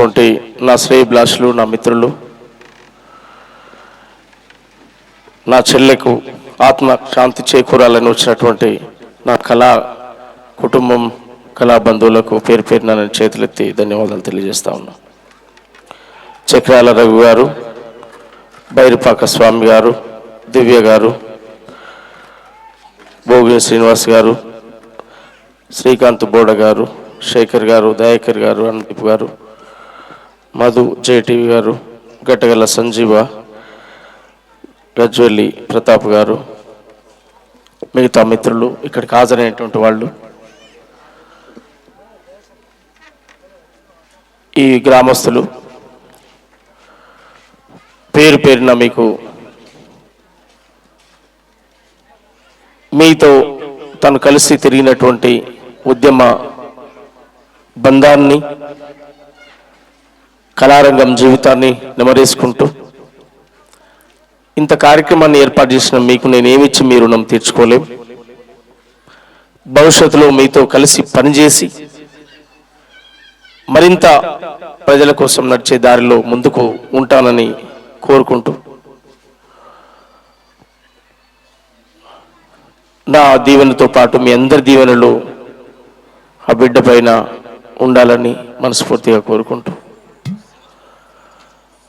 ఉన్నటువంటి నా శ్రేయభిలాషులు నా మిత్రులు నా చెల్లెకు ఆత్మ శాంతి చేకూరాలని వచ్చినటువంటి నా కళా కుటుంబం కళా బంధువులకు పేరు పేరున నేను చేతులెత్తి ధన్యవాదాలు తెలియజేస్తా ఉన్నా. చక్రాల రవి గారు భైరపాక స్వామి గారు దివ్య గారు భోగి శ్రీనివాస్ గారు శ్రీకాంత్ బోడ గారు శేఖర్ గారు దయాకర్ గారు అనంతపు గారు మధు జేటీవీ గారు గట్టగల సంజీవ గజ్వెల్లి ప్రతాప్ గారు మిగతా మిత్రులు ఇక్కడికి హాజరైనటువంటి వాళ్ళు. ఈ గ్రామస్తులు పేరు పేరున మీకు మీతో తను కలిసి తిరిగినటువంటి ఉద్యమ బంధాన్ని కళారంగం జీవితాన్ని నెమరేసుకుంటూ ఇంత కార్యక్రమాన్ని ఏర్పాటు చేసిన మీకు నేను ఏమిచ్చి మీ రుణం తీర్చుకోలేం. భవిష్యత్తులో మీతో కలిసి పనిచేసి మరింత ప్రజల కోసం నడిచే దారిలో ముందుకు ఉంటానని కోరుకుంటూ నా దీవెనతో పాటు మీ అందరి దీవెనలు ఆ బిడ్డ పైన ఉండాలని మనస్ఫూర్తిగా కోరుకుంటూ